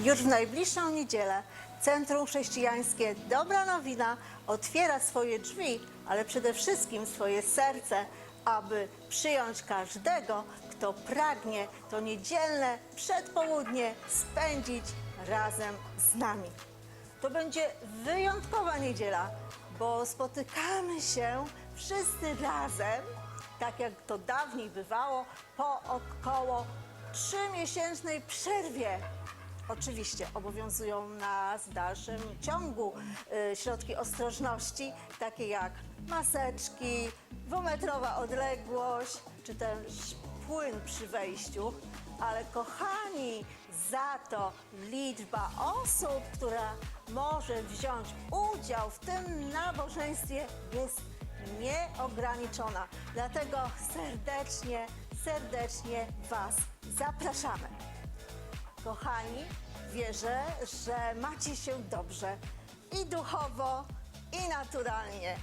Już w najbliższą niedzielę Centrum Chrześcijańskie Dobra Nowina otwiera swoje drzwi, ale przede wszystkim swoje serce, aby przyjąć każdego, kto pragnie to niedzielne przedpołudnie spędzić razem z nami. To będzie wyjątkowa niedziela, bo spotykamy się wszyscy razem, tak jak to dawniej bywało, po około trzymiesięcznej przerwie. Oczywiście obowiązują nas w dalszym ciągu y, środki ostrożności, takie jak maseczki, dwumetrowa odległość, czy też płyn przy wejściu. Ale kochani, za to liczba osób, która może wziąć udział w tym nabożeństwie jest nieograniczona. Dlatego serdecznie, serdecznie Was zapraszamy. Kochani, wierzę, że macie się dobrze i duchowo, i naturalnie.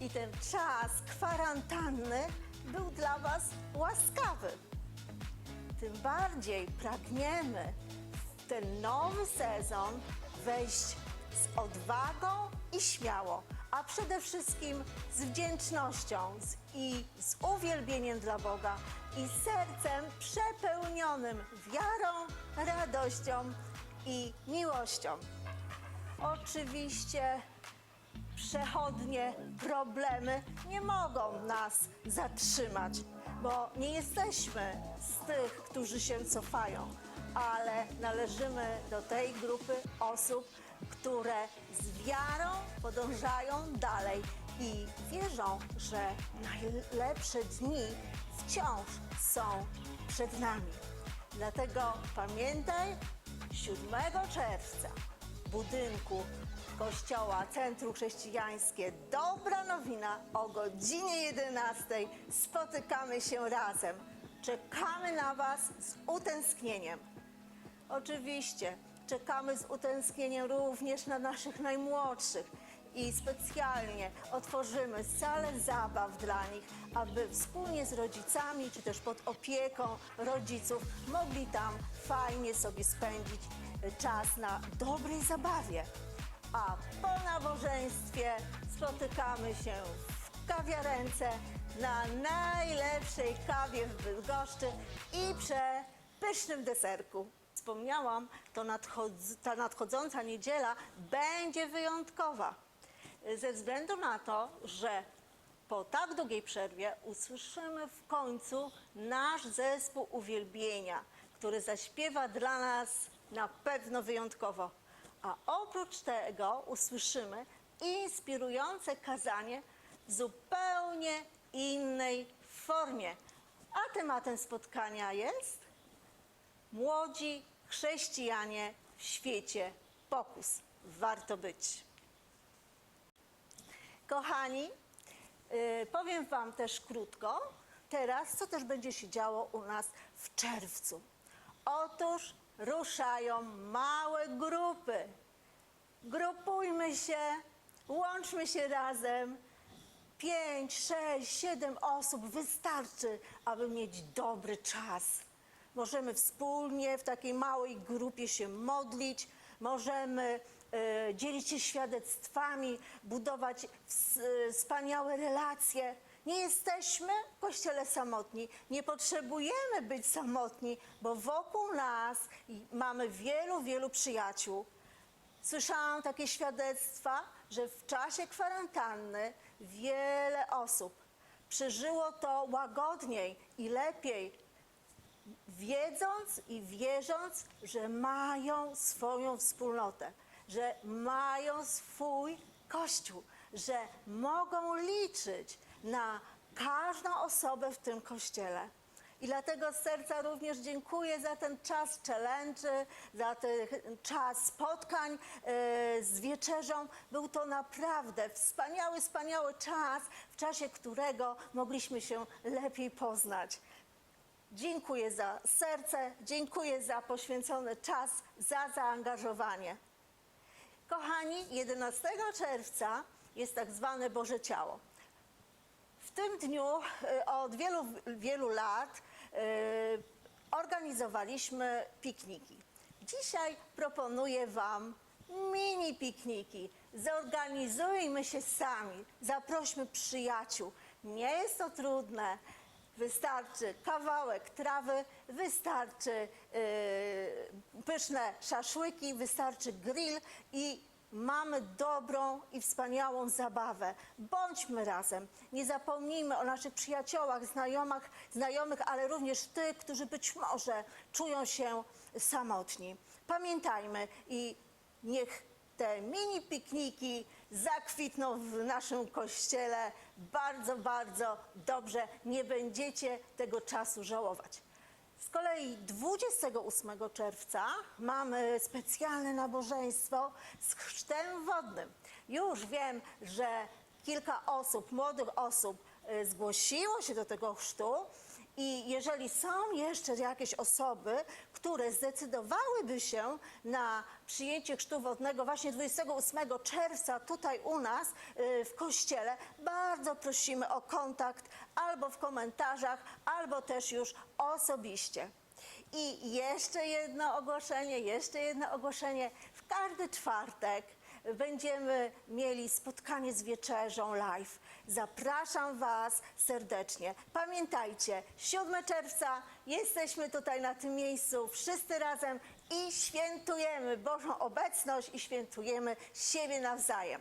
I ten czas kwarantanny był dla Was łaskawy. Tym bardziej pragniemy w ten nowy sezon wejść z odwagą i śmiało, a przede wszystkim z wdzięcznością z, i z uwielbieniem dla Boga i sercem przepełnionym wiarą, radością i miłością. Oczywiście przechodnie problemy nie mogą nas zatrzymać, bo nie jesteśmy z tych, którzy się cofają, ale należymy do tej grupy osób, które z wiarą podążają dalej i wierzą, że najlepsze dni wciąż są przed nami. Dlatego pamiętaj, 7 czerwca w budynku Kościoła Centrum Chrześcijańskie Dobra Nowina o godzinie 11 spotykamy się razem. Czekamy na Was z utęsknieniem. Oczywiście czekamy z utęsknieniem również na naszych najmłodszych i specjalnie otworzymy salę zabaw dla nich, aby wspólnie z rodzicami czy też pod opieką rodziców mogli tam fajnie sobie spędzić e, czas na dobrej zabawie. A po nabożeństwie spotykamy się w kawiarence na najlepszej kawie w Bydgoszczy i przepysznym deserku. Wspomniałam, to nadchodz- ta nadchodząca niedziela będzie wyjątkowa. Ze względu na to, że po tak długiej przerwie usłyszymy w końcu nasz zespół uwielbienia, który zaśpiewa dla nas na pewno wyjątkowo. A oprócz tego usłyszymy inspirujące kazanie w zupełnie innej formie. A tematem spotkania jest Młodzi chrześcijanie w świecie pokus. Warto być. Kochani, y, powiem Wam też krótko teraz, co też będzie się działo u nas w czerwcu. Otóż ruszają małe grupy. Grupujmy się, łączmy się razem. Pięć, sześć, siedem osób wystarczy, aby mieć dobry czas. Możemy wspólnie w takiej małej grupie się modlić, możemy e, dzielić się świadectwami, budować ws- e, wspaniałe relacje. Nie jesteśmy w kościele samotni, nie potrzebujemy być samotni, bo wokół nas mamy wielu, wielu przyjaciół. Słyszałam takie świadectwa, że w czasie kwarantanny wiele osób przeżyło to łagodniej i lepiej, wiedząc i wierząc, że mają swoją wspólnotę, że mają swój kościół, że mogą liczyć na każdą osobę w tym kościele. I dlatego z serca również dziękuję za ten czas challenge, za ten czas spotkań e, z wieczerzą. Był to naprawdę wspaniały, wspaniały czas, w czasie którego mogliśmy się lepiej poznać. Dziękuję za serce, dziękuję za poświęcony czas, za zaangażowanie. Kochani, 11 czerwca jest tak zwane Boże Ciało. W tym dniu y, od wielu, wielu lat y, organizowaliśmy pikniki. Dzisiaj proponuję Wam mini pikniki. Zorganizujmy się sami, zaprośmy przyjaciół. Nie jest to trudne. Wystarczy kawałek trawy, wystarczy yy, pyszne szaszłyki, wystarczy grill i mamy dobrą i wspaniałą zabawę. Bądźmy razem. Nie zapomnijmy o naszych przyjaciołach, znajomych, znajomych, ale również tych, którzy być może czują się samotni. Pamiętajmy i niech te mini pikniki zakwitną w naszym kościele bardzo, bardzo dobrze. Nie będziecie tego czasu żałować. Z kolei 28 czerwca mamy specjalne nabożeństwo z chrztem wodnym. Już wiem, że kilka osób, młodych osób y, zgłosiło się do tego chrztu i jeżeli są jeszcze jakieś osoby, które zdecydowałyby się na przyjęcie chrztu wodnego właśnie 28 czerwca tutaj u nas y, w kościele, bardzo prosimy o kontakt albo w komentarzach, albo też już osobiście. I jeszcze jedno ogłoszenie, jeszcze jedno ogłoszenie. W każdy czwartek będziemy mieli spotkanie z wieczerzą live. Zapraszam Was serdecznie. Pamiętajcie, 7 czerwca jesteśmy tutaj na tym miejscu, wszyscy razem i świętujemy Bożą obecność i świętujemy siebie nawzajem.